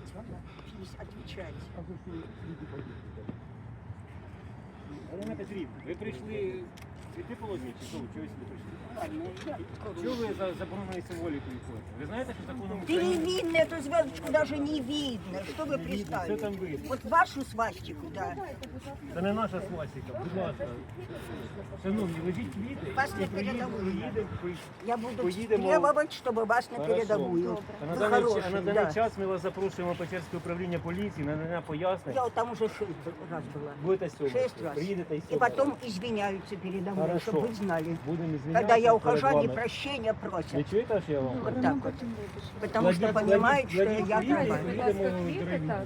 писать, пис- отвечать. Галина Петрівна, ви прийшли цвіти положити, чи що ви чогось не прийшли? Ладно, я- Чого ви за забороненою символікою ходите? Ви знаєте, що законом України Перевидно, эту звездочку даже не видно. Что вы Що пристали? там видно? Вот вашу свастику, да. Це не наша свастика, будь ласка. Шановні, лежіть квіти. Вас і на приїдемо- передовую. приїдемо- при- Я буду Поїдемо- требовать, чтобы вас на Хорошо. передовую. А на Вы даний, а хороший, на да. даний час ми вас запрошуємо в Печерське управління поліції на надання пояснень. Я вот там уже шесть раз была. Будете сьогодні. Шесть раз. Приїдете і И сьогодні. потом извиняются передо мной, Хорошо. чтобы вы знали. Будемо звільнятися Когда я перед ухожу, они вами. прощения Ви просят. чуєте, що я вам говорю? Вот так вот. Потому что Кладіть- понимают, кладіть- что кладіть я квіти, другая. приїдемо квіти, дорогі. так.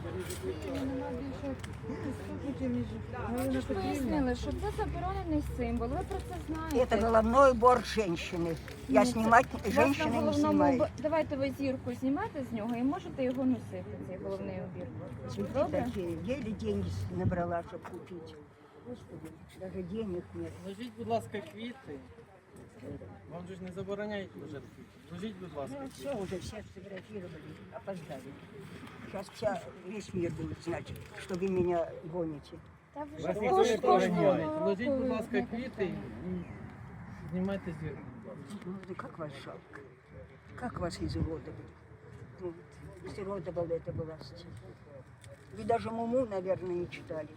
Пояснили, що це заборонений символ. Ви про це знаєте. Это головной убор женщины. Я Ну, снимать У вас на женщины не головному снимаю. убо- Давайте ви зірку знімете з нього і можете його носити, цей головний убір. Цветы Добре? такие. Еле деньги набрала, чтобы купить. Господи, даже денег нет. Ложіть, будь ласка, квіти. Вам же ж не забороняють лежати квіти. Ложіть, будь ласка, Ну, квіти. все, уже всех сфотографировали, опоздали. Сейчас вся, весь мир будет знать, что вы меня гоните. Та ви Вас ж ніхто не кожного проганяє. року Ложіть, будь ласка, знаєте. квіти і знімайте зірку. Ну, как вас жалко? Как вас изуродовали? Ну, изуродовала эта власть. Вы даже Муму, наверное, не читали.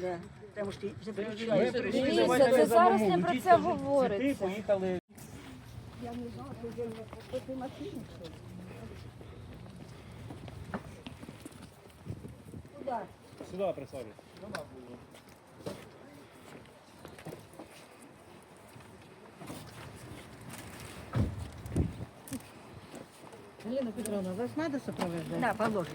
Да, потому что Ми запрещают. прийшли, Дивіться, це зараз не про це кажіть, говориться. Поїхали. Я не знала, что я машине, что ли? Сюди присаджуйтесь. Галина Петровна, вас треба супроводжувати? Да, положишь.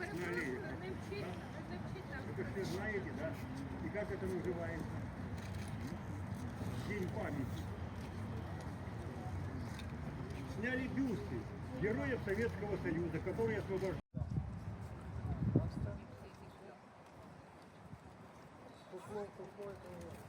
Здесь на аллее? а? Это все знаете, да? И как это называется? День памяти. Сняли бюсты героев Советского Союза, которые освобождали. Лондон,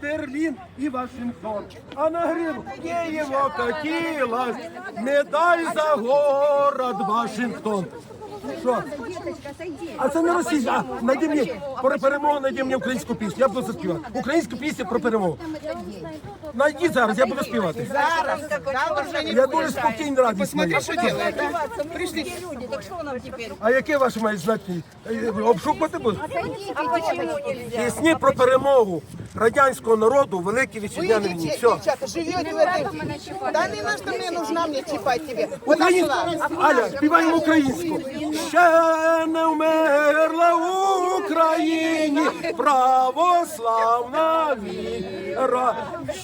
Берлин и Вашингтон. А на где его катилась медаль за город Вашингтон. Що? А це не російська. А найди мені про перемогу, найди мені українську пісню. Я буду заспівати. Українську пісню про перемогу. Найди зараз, я буду співати. Зараз. Я дуже спокійно радість моя. А яке ваше має знати? Е, Обшукувати будуть? Пісні про перемогу. Радянського народу великій вітчизняні війні. Все. девчата, живете в этой... Да не на что мне нужна мне чипать тебе. Українську. Аля, співаємо українську. Ще не вмерла в Україні православна віра.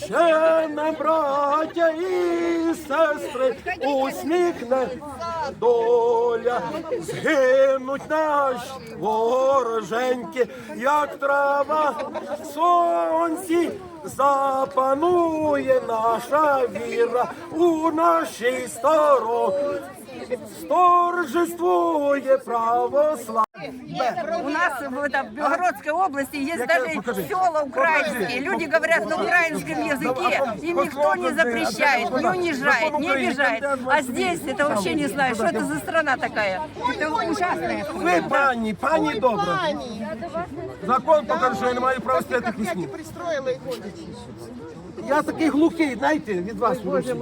Ще не браття і сестри усміхне доля. Згинуть наші вороженьки, як трава сонці. Запанує наша віра у нашій стороні. Сторжествує православ. У нас в, это, в Белгородской области есть Я даже говорю, покажи. села украинские. Покажи. Люди говорят на украинском языке. Им никто не запрещает, не унижает, не обижает. А здесь это вообще не знаю, что это за страна такая. Это ужасная. Ви пані, пані добра. Закон покаже, що я не маю права співати пісні. Пристроила и ходите. Я такий глухий, знаєте, від вас. Боже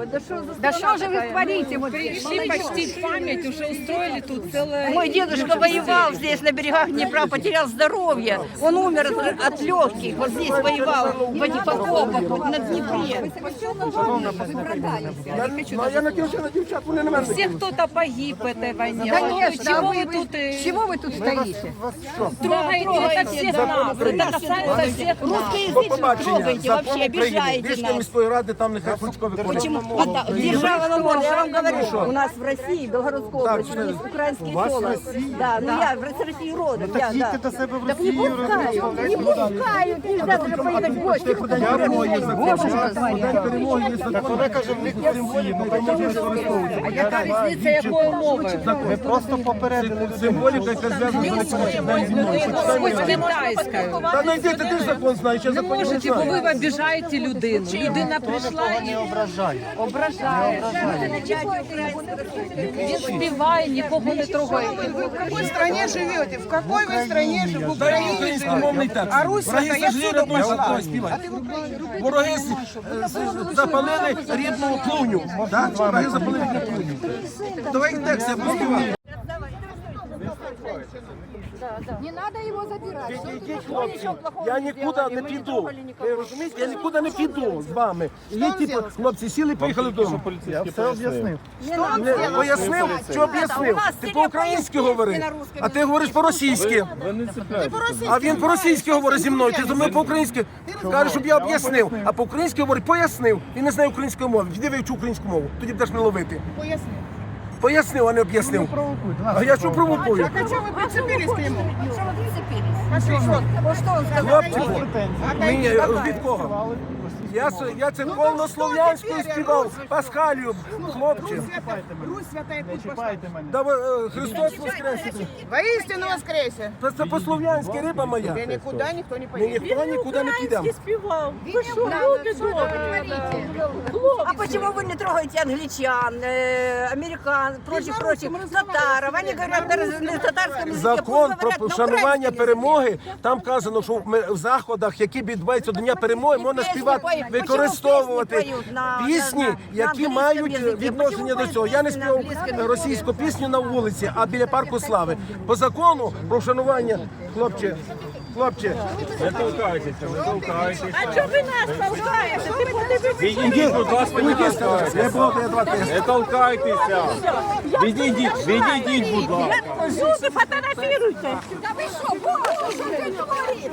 Да что же вы творите? Вот, Пришли почтить память, уже устроили тут целое... Мой дедушка воевал здесь на берегах Днепра, потерял здоровье. Он умер от, от легких. Вот здесь воевал в этих окопах вот на Днепре. Я, ну, я надіюся на дівчат, вони на мене. Все кто-то погиб в этой войне. Конечно, Чего а вы вы, тут э, чего вы тут стоите? трогаете? Это всех нас. Это касается всех нас. Русскоязычных трогаете, вообще обижаете Нас. міської ради там нехай Кличко виконує. Почему? Так, Держава на море. Я вам говорю, у нас в России, в Белгородской области, есть украинские села. Да, ну я в России родом. я, да. до себе в Так не пускают, не пускают, нельзя даже поехать в гости. Перемоги. Боже День перемоги є закон. Вона каже, в них в Кримсії, ми перемоги не використовуємо. А яка різниця, якої мови? Ви просто попередили. Символіка, яка зв'язана з зимою. Хоч китайською. Та знайдіть, ти ж закон знаєш, я Не закон не можете, бо ви знаю. обіжаєте людину. Людина прийшла і ображає. Він співає, нікого не трогає. Вы в какой стране живете? В какой вы стране живете? В Українськомовний текст. А Русь я пошла. Ой, співай. Вороги запалили рідну клуню. Так? Вороги запалили рідну клуню. Давай текст, я поспіваю. Не надо его забирать. Ідіть, хлопці, я нікуди не піду. Ви розумієте, я нікуди не піду з вами. Є типу, хлопці, сіли, поїхали додому. Я все об'яснив. Не пояснив, що об'яснив. Ти по-українськи говори, а ти говориш по-російськи. А він по-російськи говорить зі мною, ти зі мною по-українськи. Каже, щоб я об'яснив. А по-українськи говорить, пояснив. Він не знає української мови. Іди вивчи українську мову, тоді будеш не ловити. Поясни. Пояснив, а не об'яснив. А я що провокую? А что вы прицепились к нему? Что вы прицепились? Он? Хлопчику, мені від кого? Я, с- я це повнослов'янською співав, Пасхалію, хлопче. Русь святая путь пошла. Да, ви, е, Христос воскрес. Воистину воскресе. Це, це по-слов'янськи риба Я моя. никуда никто не Ми поедет. ніхто нікуди не підемо. А почему вы не трогаете англичан, э, американ, прочих, прочих, татаров? Они говорят на, раз- на татарском языке. Закон пусть про говорят на вшанування украинском языке. перемоги. Там казано, що в ми- в заходах, які відбуваються до Дня перемоги, І можна пісні співати, поють. використовувати Почему пісні поють на- пісні, на- на які англійському мають язикі? відношення Почему до цього. Я не поють співав пісні на англійському російську пісню на вулиці, а біля парку слави. По закону про вшанування, хлопче, хлопче. Не толкайтеся, не толкайтеся. А чого ви нас толкаєте? Ти подивись. Відійдіть, будь ласка, не Уйди, сказав. толкайтеся. Я буду, я два тест. Не толкайтеся. Відійдіть, відійдіть, будь ласка. Жуки фотографируйте. Да вы что, боже, что ты творите?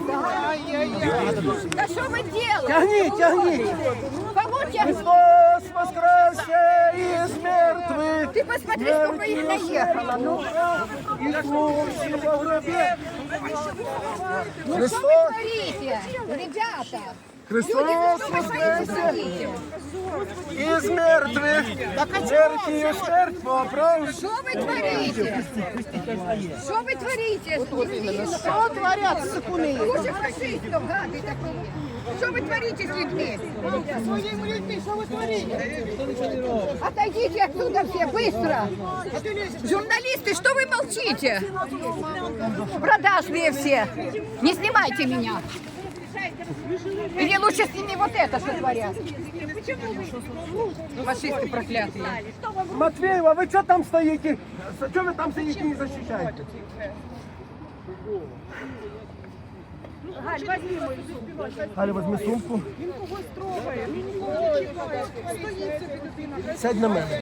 Да что вы делаете? Тягни, тягни. Помогите. Христос воскресе из мертвых. Ты посмотри, сколько их наехало. Ну, И слушай во гробе. ну что вы творите, ребята? Христос воскресе из мертвых. Смертью смерть поправ. Что вы творите? Что вы творите? Что творят сыкуны? Хуже фашистов, гады такие. Что вы творите с людьми? Своими людьми, что вы творите? Отойдите оттуда все, быстро! Журналисты, что вы молчите? Продажные все! Не снимайте меня! Или лучше сними вот это, что творят. Фашисты проклятые. Матвеева, вы что там стоите? Что вы там стоите и не защищаете? Галь, возьми мою сумку. Галя, візьми сумку. Він когось трогає. Він нікого не чіпає. стоїться під дитина. Сядь на мене.